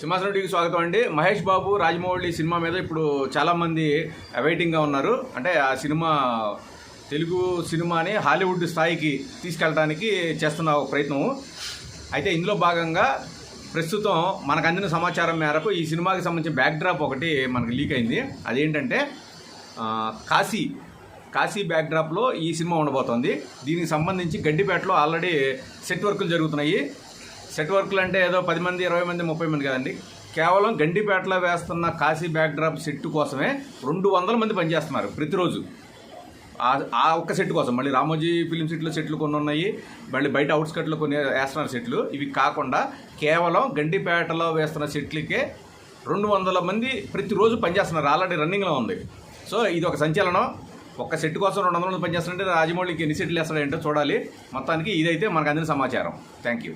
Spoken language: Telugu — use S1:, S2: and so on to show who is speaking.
S1: సింహాసనుడికి స్వాగతం అండి. మహేష్ బాబు రాజమౌళి సినిమా మీద ఇప్పుడు చాలామంది వెయిటింగ్గా ఉన్నారు. అంటే ఆ సినిమా తెలుగు సినిమాని హాలీవుడ్ స్థాయికి తీసుకెళ్ళడానికి చేస్తున్న ఒక ప్రయత్నం అయితే ఇందులో భాగంగా ప్రస్తుతం మనకు అందిన సమాచారం మేరకు ఈ సినిమాకి సంబంధించిన బ్యాక్డ్రాప్ ఒకటి మనకు లీక్ అయింది. అదేంటంటే ఆ, కాశీ కాశీ బ్యాక్డ్రాప్లో ఈ సినిమా ఉండబోతోంది. దీనికి సంబంధించి గడ్డిపేటలో ఆల్రెడీ సెట్ వర్కులు జరుగుతున్నాయి. సెట్ వర్క్లు అంటే ఏదో పది మంది ఇరవై మంది ముప్పై మంది కదండి. కేవలం గండిపేటలో వేస్తున్న కాశీ బ్యాక్డ్రాప్ సెట్ కోసమే రెండు వందల మంది పనిచేస్తున్నారు ప్రతిరోజు. ఆ- ఒక్క సెట్ కోసం. మళ్ళీ రామోజీ ఫిలిం సెట్లు సెట్లు కొన్ని ఉన్నాయి మళ్ళీ బయట అవుట్స్కట్లో కొన్ని వేస్తున్నారు సెట్లు. ఇవి కాకుండా కేవలం గండిపేటలో వేస్తున్న సెట్లకే రెండు వందల మంది ప్రతిరోజు పనిచేస్తున్నారు. ఆల్రెడీ రన్నింగ్లో ఉంది. సో ఇది ఒక సంచలనం. ఒక్క సెట్ కోసం రెండు వందల మంది పనిచేస్తుంటే రాజమౌళికి ఎన్ని సెట్లు వేస్తాడో ఏంటో చూడాలి. మొత్తానికి ఇదైతే మనకు అందిన సమాచారం. Thank you.